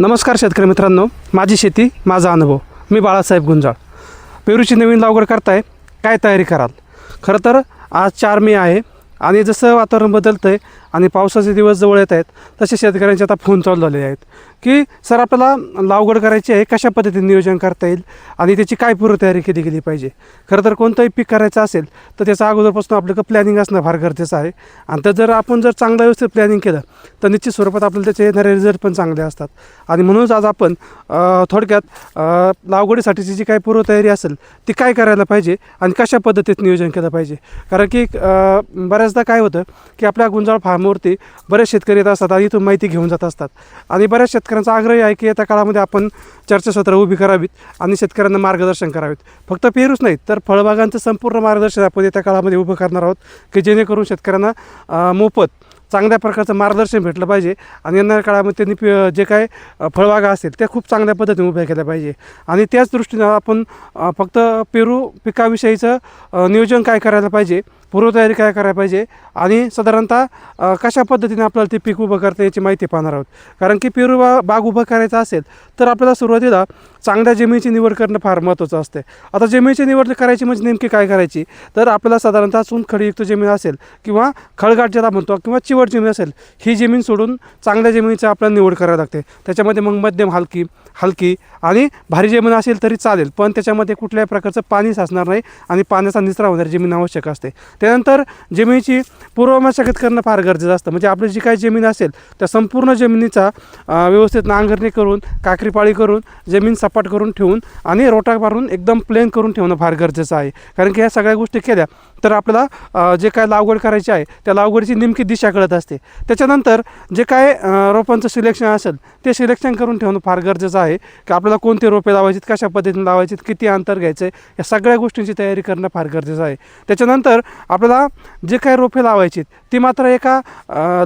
नमस्कार शेतकरी मित्रांनो. माझी शेती माझा अनुभव. मी बाळासाहेब गुंजाळ. पेरूची नवीन लागवड करताय काय तयारी कराल? खरं तर आज चार मे आहे आणि जसं वातावरण बदलतं आहे आणि पावसाचे दिवस जवळ येत आहेत तसे शेतकऱ्यांचे आता फोन चालू झालेले आहेत. की सर आपल्याला लागवड करायची आहे कशा पद्धतीने नियोजन करता येईल आणि त्याची काय पूर्वतयारी केली गेली पाहिजे? खरं तर कोणतंही पीक करायचं असेल तर त्याचा अगोदरपासून आपलं प्लॅनिंग असणं फार गरजेचं आहे. आणि तर जर आपण जर चांगलं व्यवस्थित प्लॅनिंग केलं तर निश्चित स्वरूपात आपल्याला त्याचे येणारे रिझल्ट पण चांगले असतात. आणि म्हणूनच आज आपण थोडक्यात लागवडीसाठीची जी काही पूर्वतयारी असेल ती काय करायला पाहिजे आणि कशा पद्धतीत नियोजन केलं पाहिजे? कारण की बऱ्याचदा काय होतं की आपल्या गुंजाळ फार्म समोरती बरेच शेतकरी येत असतात आणि इथून माहिती घेऊन जात असतात. आणि बऱ्याच शेतकऱ्यांचा आग्रह आहे की येत्या काळामध्ये आपण चर्चासत्र उभी करावीत आणि शेतकऱ्यांना मार्गदर्शन करावीत. फक्त पेरूच नाहीत तर फळबागांचं संपूर्ण मार्गदर्शन आपण येत्या काळामध्ये उभं करणार आहोत की जेणेकरून शेतकऱ्यांना मोफत चांगल्या प्रकारचं मार्गदर्शन भेटलं पाहिजे आणि येणाऱ्या काळामध्ये त्यांनी पि जे काय फळबागा असतील त्या खूप चांगल्या पद्धतीने उभ्या केल्या पाहिजे. आणि त्याच दृष्टीनं आपण फक्त पेरू पिकाविषयीचं नियोजन काय करायला पाहिजे पूर्वतयारी काय करायला पाहिजे? आणि साधारणतः कशा पद्धतीने आपल्याला ते पीक उभं करता याची माहिती पाहणार आहोत. कारण की पेरू बा बाग उभं करायचं असेल तर आपल्याला सुरुवातीला चांगल्या जमिनीची निवड करणं फार महत्त्वाचं असते आता जमिनीची निवड करायची म्हणजे नेमकी काय करायची? तर आपल्याला साधारणतः चुनखडीयुक्त जमीन असेल किंवा खळगाट ज्याला म्हणतो किंवा चिवट जमीन असेल ही जमीन सोडून चांगल्या जमिनीची आपल्याला निवड करावी लागते. त्याच्यामध्ये मग मध्यम हलकी हलकी आणि भारी जमीन असेल तरी चालेल पण त्याच्यामध्ये कुठल्याही प्रकारचं पाणी साचणार नाही आणि पाण्याचा निचरा होणारी जमीन आवश्यक असते. त्यानंतर जमिनीची पूर्वमशागत करणं फार गरजेचं असतं. म्हणजे आपली जी काही जमीन असेल त्या संपूर्ण जमिनीचा व्यवस्थित नांगरणी करून काकरीपाळी करून जमीन सपाट करून ठेवून आणि रोटा मारून एकदम प्लेन करून ठेवणं फार गरजेचं आहे. कारण की ह्या सगळ्या गोष्टी केल्या तर आपल्याला जे काय लागवड करायची आहे त्या लागवडीची नेमकी दिशा कळत असते. त्याच्यानंतर जे काय रोपांचं सिलेक्शन असेल ते सिलेक्शन करून ठेवणं फार गरजेचं आहे. की आपल्याला कोणते रोपे लावायचे कशा पद्धतीने लावायचे किती अंतर घ्यायचं आहे या सगळ्या गोष्टींची तयारी करणं फार गरजेचं आहे. त्याच्यानंतर आपल्याला जे काय रोपे लावायचे ती मात्र एका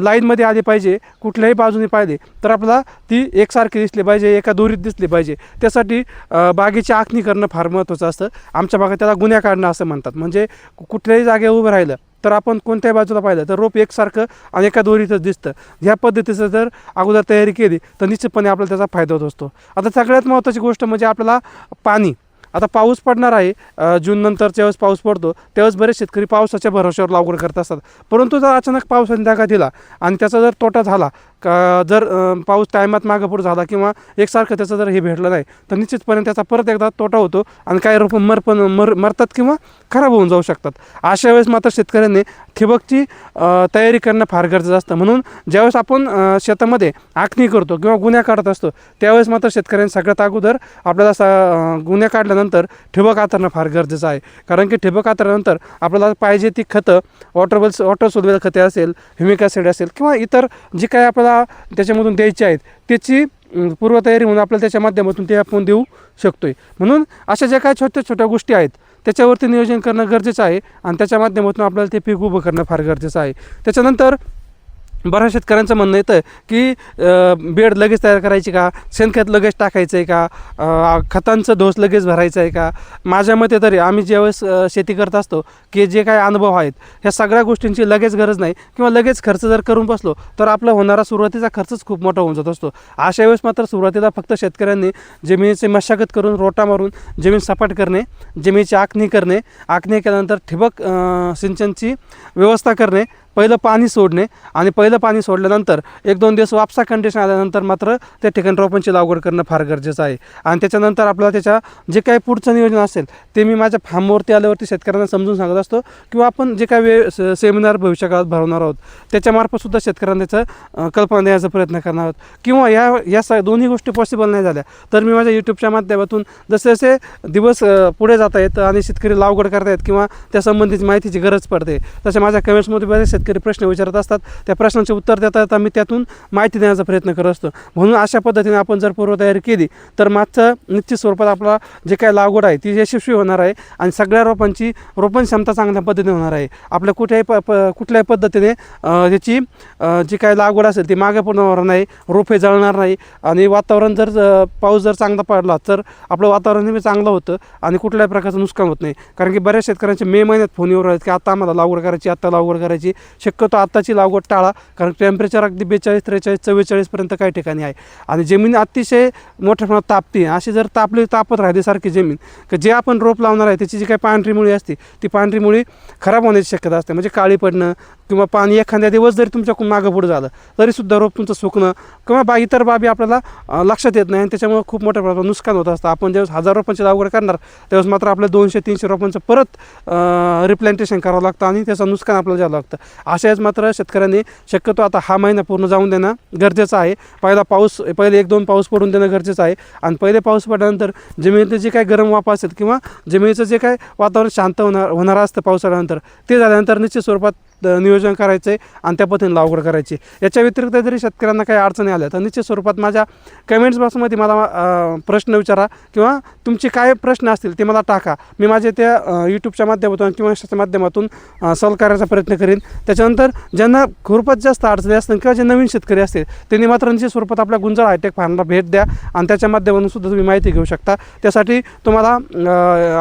लाईनमध्ये आली पाहिजे कुठल्याही बाजूने पाहिली तर आपल्याला ती एकसारखी दिसली पाहिजे एका दोरीत दिसली पाहिजे. त्यासाठी बागेची आखणी करणं फार महत्त्वाचं असतं. आमच्या भागात त्याला गुन्ह्या काढणं असं म्हणतात. म्हणजे कुठल्याही जागेवर उभं राहिलं तर आपण कोणत्याही बाजूला पाहिलं तर रोप एकसारखं आणि एका दोरीतच दिसतं. ह्या पद्धतीचं जर अगोदर तयारी केली तर निश्चितपणे आपल्याला त्याचा फायदा होत असतो. आता सगळ्यात महत्त्वाची गोष्ट म्हणजे आपल्याला पाणी. आता पाऊस पडणार आहे जून नंतर ज्यावेळेस पाऊस पडतो त्यावेळेस बरेच शेतकरी पावसाच्या भरोश्यावर लागवड करत असतात. परंतु जर अचानक पावसाने जागा दिला आणि त्याचा जर तोटा झाला का जर पाऊस टायमात मागं पुढं झाला किंवा एकसारखं त्याचं जर हे भेटलं नाही तर निश्चितपणे त्याचा परत एकदा तोटा होतो आणि काही रोपं मर पण मर मरतात किंवा खराब होऊन जाऊ शकतात. अशा वेळेस मात्र शेतकऱ्यांनी ठिबकची तयारी करणं फार गरजेचं असतं. म्हणून ज्यावेळेस आपण शेतामध्ये आखणी करतो किंवा गुन्ह्या काढत असतो त्यावेळेस मात्र शेतकऱ्यांनी सगळ्यात अगोदर आपल्याला सा गुन्ह्या काढल्यानंतर ठिबक आतरणं फार गरजेचं आहे. कारण की ठिबक आतरल्यानंतर आपल्याला पाहिजे ती खतं वॉटरबल्स वॉटर सोलवेल खते असेल ह्युमिक ॲसिड असेल किंवा इतर जी काही आपल्याला त्याच्यामधून द्यायचे आहेत त्याची पूर्वतयारी म्हणून आपल्याला त्याच्या माध्यमातून ते आपण देऊ शकतो आहे म्हणून अशा ज्या काही छोट्या छोट्या गोष्टी आहेत त्याच्यावरती नियोजन करणं गरजेचं आहे आणि त्याच्या माध्यमातून आपल्याला ते पीक उभं करणं फार गरजेचं आहे. त्याच्यानंतर बऱ्याच शेतकऱ्यांचं म्हणणं येतं की बेड लगेच तयार करायची का? शेणखत लगेच टाकायचं आहे का खतांचं डोस लगेच भरायचं आहे का? माझ्या मते तरी आम्ही ज्यावेळेस शेती करत असतो की जे काही अनुभव आहेत ह्या सगळ्या गोष्टींची लगेच गरज नाही किंवा लगेच खर्च जर करून बसलो तर आपला होणारा सुरुवातीचा खर्चच खूप मोठा होऊन जात असतो. अशा वेळेस मात्र सुरुवातीला फक्त शेतकऱ्यांनी जमिनीची मशागत करून रोटा मारून जमीन सपाट करणे जमिनीची आखणी करणे आखणी केल्यानंतर ठिबक सिंचनची व्यवस्था करणे पहिलं पाणी सोडणे आणि पहिलं पाणी सोडल्यानंतर एक दोन दिवस वापसा कंडिशन आल्यानंतर मात्र त्या ठिकाणी रोपांची लागवड करणं फार गरजेचं आहे. आणि त्याच्यानंतर आपल्याला त्याच्या जे काही पुढचं नियोजन असेल ते मी माझ्या फार्मवरती आल्यावरती शेतकऱ्यांना समजून सांगत असतो किंवा आपण जे काही वे स- सेमिनार भविष्यकाळात भरवणार आहोत त्याच्यामार्फतसुद्धा शेतकऱ्यांना त्याचं कल्पना देण्याचा प्रयत्न करणार आहोत. किंवा या या स दोन्ही गोष्टी पॉसिबल नाही झाल्या तर मी माझ्या यूट्यूबच्या माध्यमातून जसे जसे दिवस पुढे जात आहेत आणि शेतकरी लागवड करतायत किंवा त्या संबंधित माहितीची गरज पडते तसे माझ्या कमेंट्समध्ये बरेच शेतकरी प्रश्न विचारत असतात त्या प्रश्नांचे उत्तर देता देता मी त्यातून माहिती देण्याचा प्रयत्न करत असतो. म्हणून अशा पद्धतीने आपण जर पूर्वतयारी केली तर मागचं निश्चित स्वरूपात आपला जे काही लागवड आहे ती यशस्वी होणार आहे आणि सगळ्या रोपांची रोपण क्षमता चांगल्या पद्धतीने होणार आहे. आपल्या कुठल्याही प प कुठल्याही पद्धतीने याची त्याची जी काही लागवड असेल ती मागे पूर्ण होणार नाही रोपे जळणार नाही आणि वातावरण जर पाऊस जर चांगला पडला तर आपलं वातावरण नेहमी चांगलं होतं आणि कुठल्याही प्रकारचं नुकसान होत नाही. कारण की बऱ्याच शेतकऱ्यांचे मे महिन्यात फोन येऊन राहिले की आता आम्हाला लागवड करायची आत्ता लागवड करायची. शक्यतो आत्ताची लागवड टाळा कारण टेम्परेचर अगदी बेचाळीस त्रेचाळीस चव्वेचाळीसपर्यंत काही ठिकाणी आहे. आणि जमीन अतिशय मोठ्या प्रमाणात तापते. अशी जर तापली तापत राहते सारखी जमीन की जे आपण रोप लावणार आहे त्याची जी काही पांढरी मुळी असते ती पांढरी मुळी खराब होण्याची शक्यता असते. म्हणजे काळी पडणं किंवा पाणी एखाद्या दिवस जरी तुमच्याकडून मागं पुढं झालं तरीसुद्धा रोप तुमचं सुकणं किंवा बा इतर बाबी आपल्याला लक्षात येत नाही आणि त्याच्यामुळे खूप मोठ्या प्रमाणात नुकसान होत असतं. आपण ज्यावेळेस हजार रोपांची लागवड करणार त्यावेळेस मात्र आपल्या दोनशे तीनशे रोपांचं परत रिप्लांटेशन करावं लागतं आणि त्याचं नुकसान आपल्याला द्यावं लागतं. अशाच मात्र शेतकऱ्यांनी शक्यतो आता हा महिना पूर्ण जाऊन देणं गरजेचं आहे. पहिला पाऊस पहिले एक दोन पाऊस पडून देणं गरजेचं आहे. आणि पहिले पाऊस पडल्यानंतर जमिनीतले जे काही गरम वाफ असेल किंवा जमिनीचं जे काय वातावरण शांत होणार होणार असतं पावसाळ्यानंतर ते झाल्यानंतर निश्चित स्वरूपात नियोजन करायचं आहे आणि त्या पद्धतीने लागवड करायची. याच्या व्यतिरिक्त जरी शेतकऱ्यांना काही अडचणी आल्या तर निश्चित स्वरूपात माझ्या कमेंट्स बॉक्समध्ये मला प्रश्न विचारा किंवा तुमचे काय प्रश्न असतील ते मला टाका. मी माझे त्या यूट्यूबच्या माध्यमातून किंवा इंस्टाच्या माध्यमातून सॉल्व करायचा प्रयत्न करीन. त्याच्यानंतर ज्यांना खूपच जास्त अडचणी असतील किंवा जे नवीन शेतकरी असतील त्यांनी मात्र निश्चित स्वरूपात आपल्या गुंजाळ हायटेक फार्मला भेट द्या आणि त्याच्या माध्यमातून सुद्धा तुम्ही माहिती घेऊ शकता. त्यासाठी तुम्हाला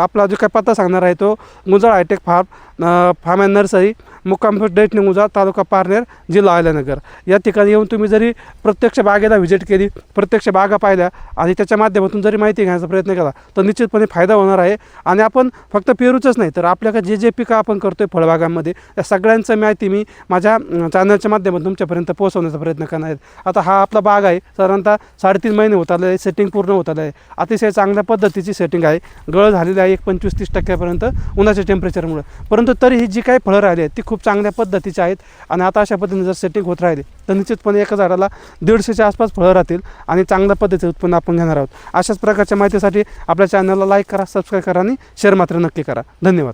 आपला जो काय पत्ता सांगणार आहे तो Gunjal hi-tech farm farm and nursery मुक्काम डेट निमुजा तालुका पारनेर जिल्हा अहिल्यानगर. या ठिकाणी येऊन तुम्ही जरी प्रत्यक्ष बागेला व्हिजिट केली प्रत्यक्ष बागा पाहिल्या आणि त्याच्या माध्यमातून जरी माहिती घेण्याचा प्रयत्न केला तर निश्चितपणे फायदा होणार आहे. आणि आपण फक्त पेरूचंच नाही तर आपल्याकडे जे जे पिकं आपण करतोय फळबागांमध्ये त्या सगळ्यांचं माहिती मी माझ्या चॅनलच्या माध्यमातून तुमच्यापर्यंत पोहोचवण्याचा प्रयत्न करणार आहे. आता हा आपला बाग आहे साधारणतः साडेतीन महिने होत आले आहे सेटिंग पूर्ण होत आलं आहे. अतिशय चांगल्या पद्धतीची सेटिंग आहे. गळ झालेली आहे एक पंचवीस तीस टक्क्यापर्यंत उन्हाच्या टेम्परेचरमुळे परंतु तरी ही जी काही फळं राहिली आहेत ती खूप चांगली चांगल्या पद्धतीची आहेत. आणि आता अशा पद्धतीने जर सेटिंग होत राहिली तर निश्चितपणे एका झाडाला दीडशेच्या आसपास फळं राहतील आणि चांगल्या पद्धतीचं उत्पन्न आपण घेणार आहोत. अशाच प्रकारच्या माहितीसाठी आपल्या चॅनलला लाईक करा सबस्क्राईब करा आणि शेअर मात्र नक्की करा. धन्यवाद.